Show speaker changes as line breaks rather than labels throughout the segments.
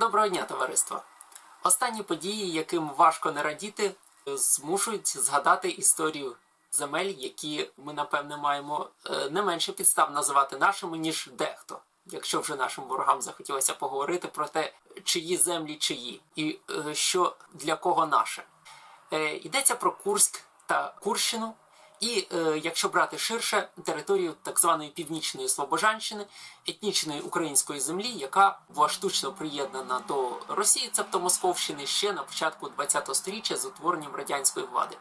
Доброго дня, товариство! Останні події, яким важко не радіти, змушують згадати історію земель, які ми, напевне, маємо е, не менше підстав називати нашими, ніж дехто. Якщо вже нашим ворогам захотілося поговорити про те, чиї землі чиї, і е, що для кого наше. Е, Йдеться про Курськ та Курщину, і е, якщо брати ширше, територію так званої північної Слобожанщини, етнічної української землі, яка була штучно приєднана до Росії, цебто Московщини, ще на початку ХХ століття з утворенням радянської влади.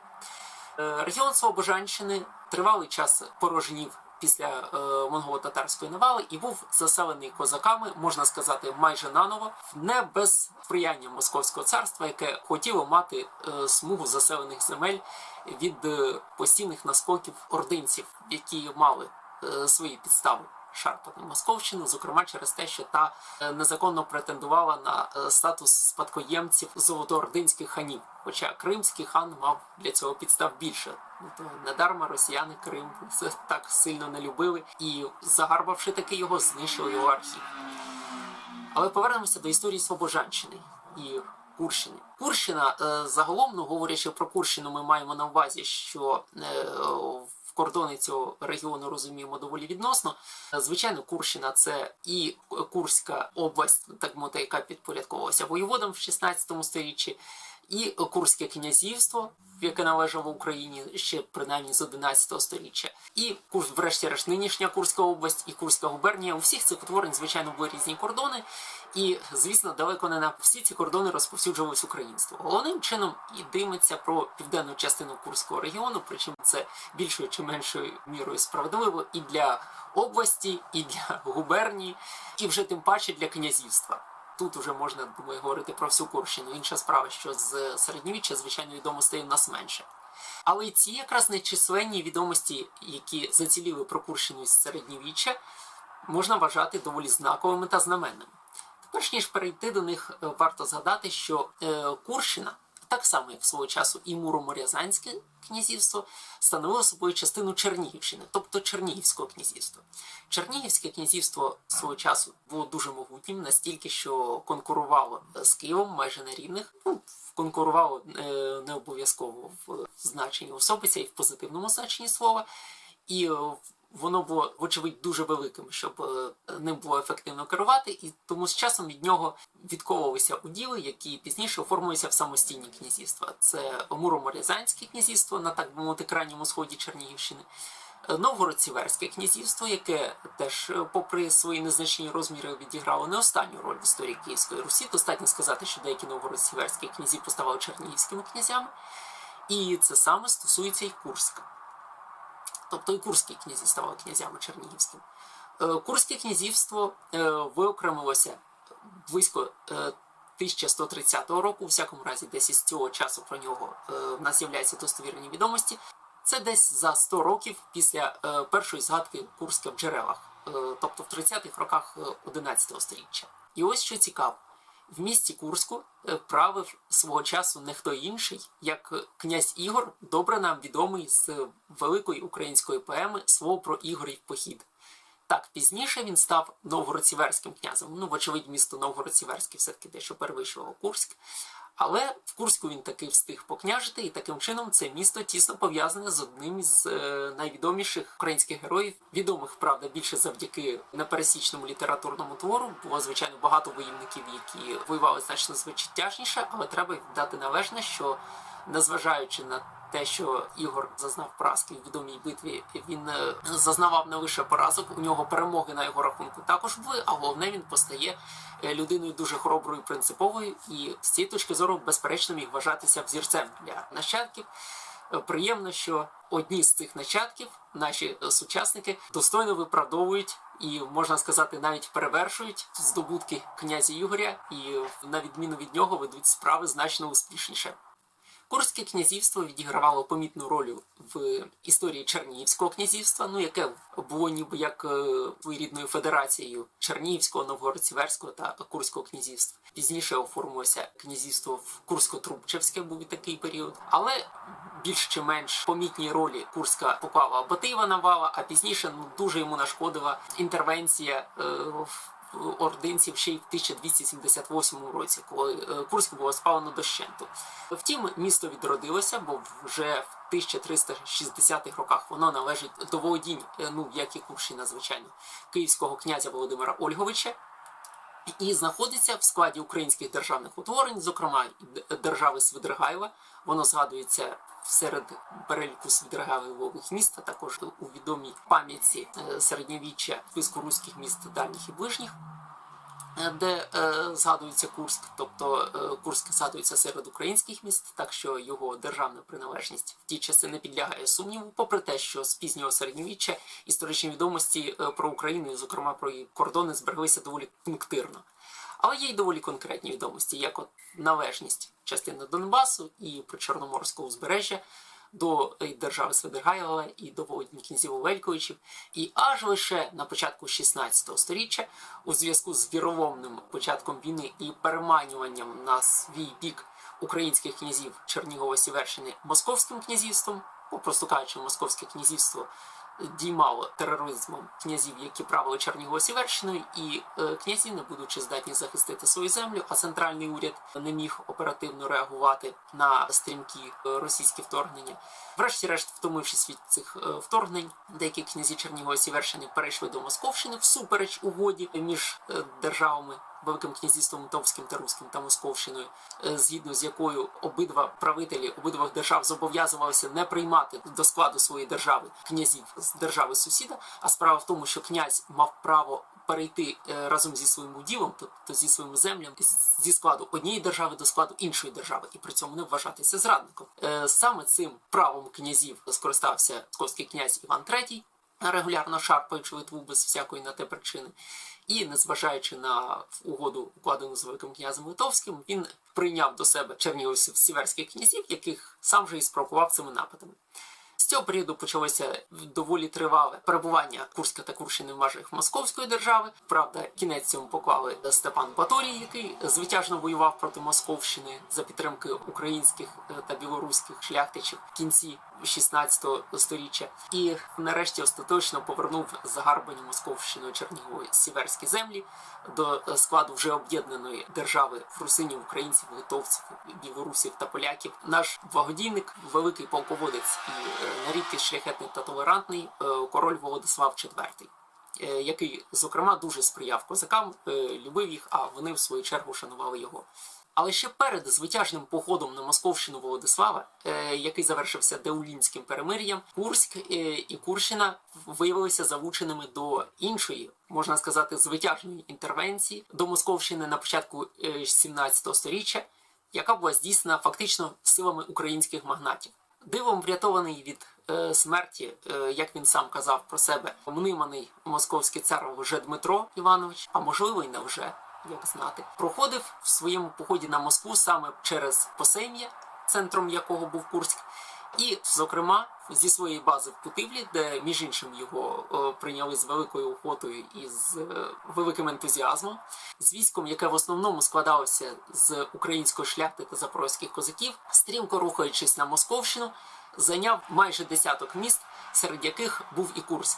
Е, Регіон Слобожанщини тривалий час порожнів після е, монголо-татарської навали і був заселений козаками, можна сказати, майже наново, не без сприяння Московського царства, яке хотіло мати е, смугу заселених земель від е, постійних наскоків ординців, які мали е, свої підстави шарпати Московщину, зокрема через те, що та е, незаконно претендувала на е, статус спадкоємців золотоординських ханів. Хоча кримський хан мав для цього підстав більше. Ну, то недарма росіяни Крим це так сильно не любили і, загарбавши таки його, знищили його архів. Але повернемося до історії Слобожанщини і Курщини. Курщина, е, загалом, ну говорячи про Курщину, ми маємо на увазі, що в кордони цього регіону розуміємо доволі відносно. Звичайно, Курщина це і Курська область, так мовити, яка підпорядковувалася воєводам в 16 сторіччі, і Курське князівство, яке належало Україні ще принаймні з 11 століття, і Курс, врешті-решт, нинішня Курська область і Курська губернія. У всіх цих утворень, звичайно, були різні кордони, і звісно, далеко не на всі ці кордони розповсюджувалось українство. Головним чином ідиметься про південну частину Курського регіону, причому це більшою чи меншою мірою справедливо і для області, і для губернії, і вже тим паче для князівства. Тут вже можна думаю, говорити про всю Курщину. Інша справа, що з середньовіччя, звичайно, відомостей у нас менше. Але ці якраз нечисленні відомості, які заціліли про Курщину із середньовіччя, можна вважати доволі знаковими та знаменними. Перш ніж перейти до них, е, варто згадати, що е, Курщина, так само як свого часу і Муроморязанське князівство, становило собою частину Чернігівщини, тобто Чернігівського князівства. Чернігівське князівство свого часу було дуже могутнім, настільки, що конкурувало з Києвом майже на рівних. Ну, конкурувало е, не обов'язково в значенні особиця і в позитивному значенні слова. І е, воно було, вочевидь, дуже великим, щоб е, ним було ефективно керувати, і тому з часом від нього відковувалися уділи, які пізніше оформилися в самостійні князівства. Це Муроморязанське князівство на так би мовити крайньому сході Чернігівщини. е, Новгород-Сіверське князівство, яке теж, е, попри свої незначні розміри, відіграло не останню роль в історії Київської Русі. Достатньо сказати, що деякі новгород-сіверські князі поставали чернігівськими князями, і це саме стосується і Курська. Тобто і Курські князі ставали князями чернігівськими. Е, Курське князівство е, виокремилося близько е, 1130 року, у всякому разі, десь із цього часу про нього е, в нас з'являються достовірні відомості. Це десь за 100 років після е, першої згадки Курська в джерелах, е, тобто в 30-х роках е, 11 століття. І ось що цікаво. В місті Курську е, правив свого часу не хто інший, як князь Ігор, добре нам відомий з великої української поеми Слово про Ігорів похід. Так, пізніше він став Новгород-Сіверським князем. Ну, вочевидь, місто Новгород-Сіверське все-таки дещо перевищувало Курськ. Але в Курську він таки встиг покняжити, і таким чином це місто тісно пов'язане з одним із е, найвідоміших українських героїв, відомих, правда, більше завдяки непересічному літературному твору. Було звичайно багато воївників, які воювали значно звичайніше, але треба дати належне, що незважаючи на те, що Ігор зазнав поразки в відомій битві, він е, зазнавав не лише поразок, у нього перемоги на його рахунку також були, а головне він постає е, людиною дуже хороброю, принциповою, і з цієї точки зору, безперечно, міг вважатися взірцем для нащадків. Е, Приємно, що одні з цих нащадків, наші сучасники, достойно виправдовують і можна сказати, навіть перевершують здобутки князя Ігоря, і на відміну від нього ведуть справи значно успішніше. Курське князівство відігравало помітну роль в історії Чернігівського князівства, ну яке було ніби як е, своєрідною федерацією Чернігівського, Новгород-Сіверського та Курського князівства. Пізніше оформилося князівство в Курсько-Трубчевське, був такий період, але більш чи менш помітній ролі Курська поклала Батиєва Навала, а пізніше ну дуже йому нашкодила інтервенція. Е, в ординців ще й в 1278 році, коли е, Курськ було спалено дощенту. Втім, місто відродилося, бо вже в 1360-х роках воно належить до володінь, е, ну як і Курщина, звичайно, київського князя Володимира Ольговича. І знаходиться в складі українських державних утворень, зокрема держави Свидригайла. Воно згадується серед переліку Свидригайлових міст, а також у відомій пам'ятці е, середньовіччя списку руських міст дальніх і ближніх, де е, згадується Курськ, тобто е, Курськ згадується серед українських міст, так що його державна приналежність в ті часи не підлягає сумніву, попри те, що з пізнього середньовіччя історичні відомості е, про Україну, зокрема про її кордони, збереглися доволі пунктирно. Але є й доволі конкретні відомості, як от належність частини Донбасу і причорноморського узбережжя до е, держави Свидергайлова і до володінь князів Вельковичів. І аж лише на початку 16 століття, у зв'язку з віровомним початком війни і переманюванням на свій бік українських князів Чернігова Сіверщини московським князівством, попросту кажучи, московське князівство діймало тероризмом князів, які правили Чернігово-Сіверщиною, і е, князі, не будучи здатні захистити свою землю, а центральний уряд не міг оперативно реагувати на стрімкі е, російські вторгнення. Врешті-решт, втомившись від цих е, вторгнень, деякі князі Чернігово-Сіверщини перейшли до Московщини всупереч угоді між державами. Великим князівством Литовським та Руським та Московщиною, е, згідно з якою обидва правителі обидвох держав зобов'язувалися не приймати до складу своєї держави князів з держави сусіда. А справа в тому, що князь мав право перейти е, разом зі своїм уділом, тобто зі своїми землями, з- зі складу однієї держави до складу іншої держави, і при цьому не вважатися зрадником. Е, Саме цим правом князів скористався московський князь Іван III, регулярно шарпаючи Литву без всякої на те причини. І, незважаючи на угоду, укладену з Великим князем Литовським, він прийняв до себе чернігівців сіверських князів, яких сам же і спровокував цими нападами. З цього періоду почалося доволі тривале перебування Курська та Курщини в межах Московської держави. Правда, кінець цьому поклали Степан Баторій, який звитяжно воював проти Московщини за підтримки українських е, та білоруських шляхтичів в кінці 16 століття. І нарешті остаточно повернув загарбані Московщиною Чернігової сіверські землі до складу вже об'єднаної держави русинів, українців, литовців, білорусів та поляків. Наш благодійник, великий полководець і на рідкість шляхетний та толерантний е, король Володислав IV. е, Який, зокрема, дуже сприяв козакам, е, любив їх, а вони в свою чергу шанували його. Але ще перед звитяжним походом на Московщину Володислава, який завершився Деулінським перемир'ям, Курськ і Курщина виявилися залученими до іншої, можна сказати, звитяжної інтервенції до Московщини на початку е, 17 століття, яка була здійснена фактично силами українських магнатів. Дивом врятований від е, смерті, е, як він сам казав про себе, мниманий московський цар вже Дмитро Іванович, а можливо й не вже, як знати, проходив в своєму поході на Москву саме через Посем'я, центром якого був Курськ, і, зокрема, зі своєї бази в Путивлі, де між іншим його е, прийняли з великою охотою і з е, великим ентузіазмом, з військом, яке в основному складалося з української шляхти та запорозьких козаків, стрімко рухаючись на Московщину, зайняв майже десяток міст, серед яких був і Курськ.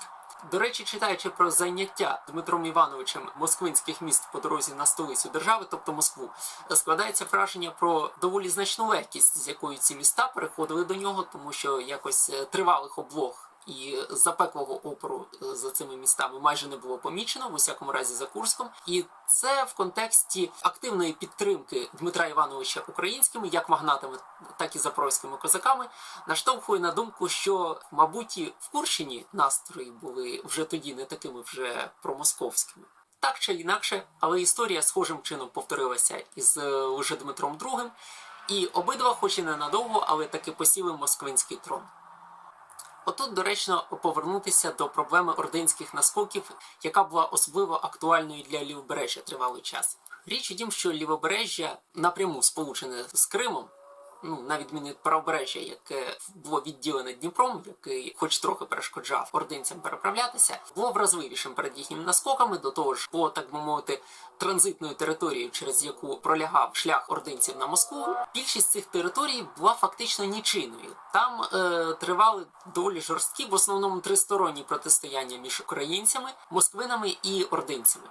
До речі, читаючи про зайняття Дмитром Івановичем москвинських міст по дорозі на столицю держави, тобто Москву, складається враження про доволі значну легкість, з якою ці міста переходили до нього, тому що якось е, тривалих облог і запеклого опору е, за цими містами майже не було помічено, в усякому разі за Курском. І це в контексті активної підтримки Дмитра Івановича українськими, як магнатами, так і запорозькими козаками, наштовхує на думку, що, мабуть, в Курщині настрої були вже тоді не такими вже промосковськими. Так чи інакше, але історія схожим чином повторилася із е, уже Дмитром II, і обидва, хоч і ненадовго, але таки посіли москвинський трон. Отут доречно повернутися до проблеми ординських наскоків, яка була особливо актуальною для лівобережжя тривалий час. Річ у тім, що лівобережжя напряму сполучене з Кримом, ну на відміну від правобережжя, яке було відділене Дніпром, який, хоч трохи перешкоджав ординцям переправлятися, було вразливішим перед їхніми наскоками. До того ж, було так би мовити транзитною територією, через яку пролягав шлях ординців на Москву. Більшість цих територій була фактично нічийною. Там е, тривали доволі жорсткі, в основному тристоронні протистояння між українцями, москвинами і ординцями.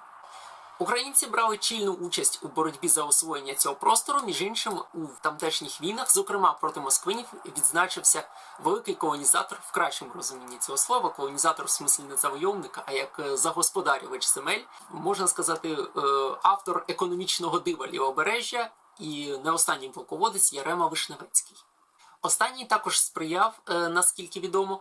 Українці брали чільну участь у боротьбі за освоєння цього простору. Між іншим, у тамтешніх війнах, зокрема проти москвинів, відзначився великий колонізатор в кращому розумінні цього слова. Колонізатор в смислі не завойовника, а як е, загосподарювач земель, можна сказати, е, автор економічного дива лівобережжя і не останній полководець Ярема Вишневецький. Останній також сприяв, е, наскільки відомо,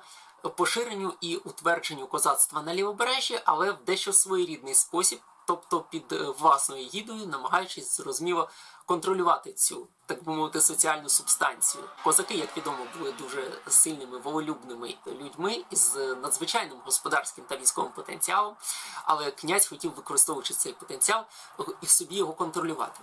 поширенню і утвердженню козацтва на лівобережжі, але в дещо своєрідний спосіб, тобто під е, власною гідою, намагаючись зрозуміло контролювати цю, так би мовити, соціальну субстанцію. Козаки, як відомо, були дуже сильними волелюбними людьми із надзвичайним господарським та військовим потенціалом, але князь хотів, використовуючи цей потенціал, і собі його контролювати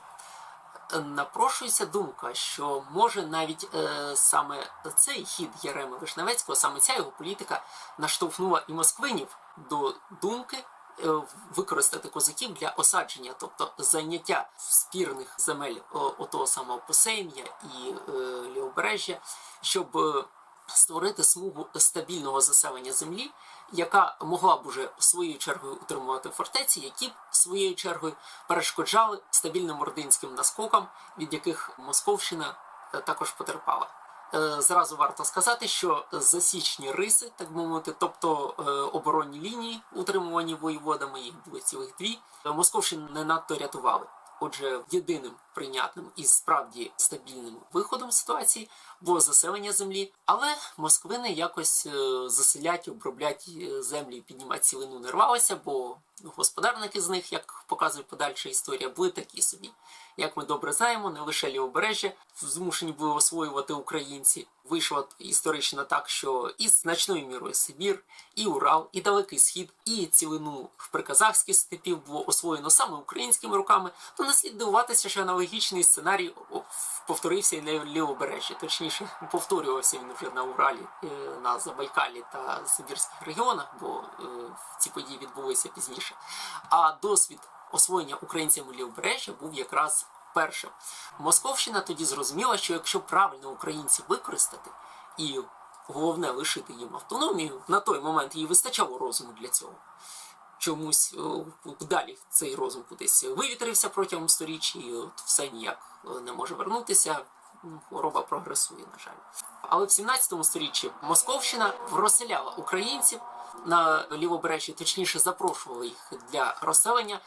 напрошується думка, що може навіть е, саме цей хід Яреми Вишневецького, саме ця його політика наштовхнула і москвинів до думки. Е, Використати козаків для осадження, тобто зайняття спірних земель о, отого самого Посейм'я і е, Лівобережжя, щоб е, створити смугу стабільного заселення землі, яка могла б уже своєю чергою утримувати фортеці, які б своєю чергою перешкоджали стабільним ординським наскокам, від яких Московщина е, також потерпала. Е, Зразу варто сказати, що засічні риси, так мовити, тобто е, оборонні лінії, утримувані воєводами, їх було цілих дві, е, Московщину не надто рятували. Отже, єдиним прийнятним і справді стабільним виходом ситуації було заселення землі, але москвини якось заселять, оброблять землі піднімати цілину не рвалися, бо господарники з них, як показує подальша історія, були такі собі. Як ми добре знаємо, не лише лівобережжя змушені були освоювати українці. Вийшло історично так, що і значною мірою Сибір, і Урал, і Далекий Схід, і цілину в приказахських степів було освоєно саме українськими руками, то не слід дивуватися, що аналогічний сценарій повторився і на лівобережжі. Точніше, повторювався він вже на Уралі, е, на Забайкалі та Сибірських регіонах, бо е, ці події відбулися пізніше. А досвід освоєння українцями лівобережжя був якраз першим. Московщина тоді зрозуміла, що якщо правильно українців використати і головне лишити їм автономію, на той момент їй вистачало розуму для цього. Чомусь е, далі цей розум кудись вивітрився протягом сторіч, і от все ніяк е, не може вернутися. Хвороба прогресує, на жаль. Але в 17 сторіччі Московщина розселяла українців на лівобережжі, точніше запрошувала їх для розселення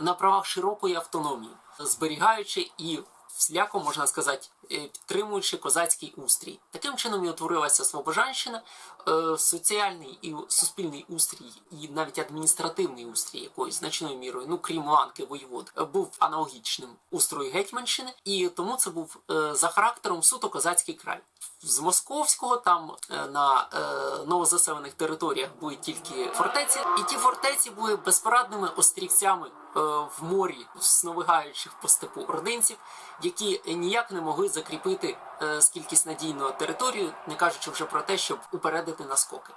на правах широкої автономії, зберігаючи і всіляко, можна сказати, е, підтримуючи козацький устрій. Таким чином і утворилася Слобожанщина, е, соціальний і суспільний устрій, і навіть адміністративний устрій якоюсь значною мірою, ну крім ланки воєвод, е, був аналогічним устрою Гетьманщини, і тому це був за характером суто козацький край. З московського там е, на е, новозаселених територіях були тільки фортеці, і ті фортеці були безпорадними острівцями е, в морі сновигаючих по степу ординців, які ніяк не могли закріпити е, скількись надійну територію, не кажучи вже про те, щоб упередити наскоки.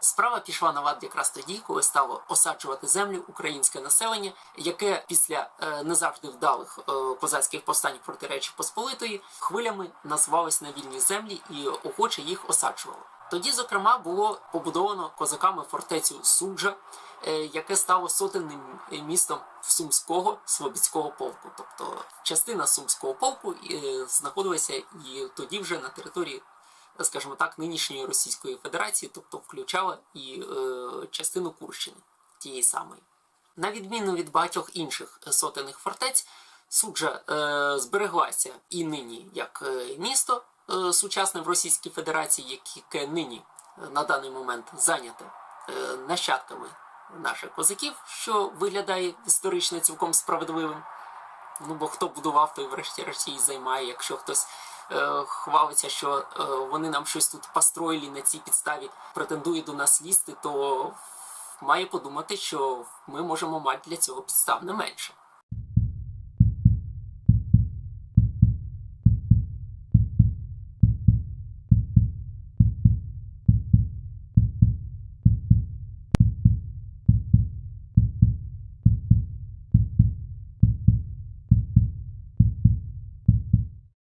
Справа пішла на лад якраз тоді, коли стало осаджувати землю українське населення, яке після е, не завжди вдалих е, козацьких повстань проти Речі Посполитої хвилями назвались на вільні землі і охоче їх осаджувало. Тоді, зокрема, було побудовано козаками фортецю Суджа, е, яке стало сотенним містом Сумського Слобідського полку. Тобто частина Сумського полку е, знаходилася і тоді вже на території скажімо так, нинішньої Російської Федерації, тобто включала і е, частину Курщини тієї самої. На відміну від багатьох інших сотених фортець, суджа е, збереглася і нині як е, місто е, сучасне в Російській Федерації, яке нині е, на даний момент зайняте е, нащадками наших козаків, що виглядає історично цілком справедливим. Ну бо хто будував, той врешті-решт і займає. Якщо хтось хвалиться, що е, вони нам щось тут построїли на цій підставі, претендує до нас лізти, то має подумати, що ми можемо мати для цього підстав не менше.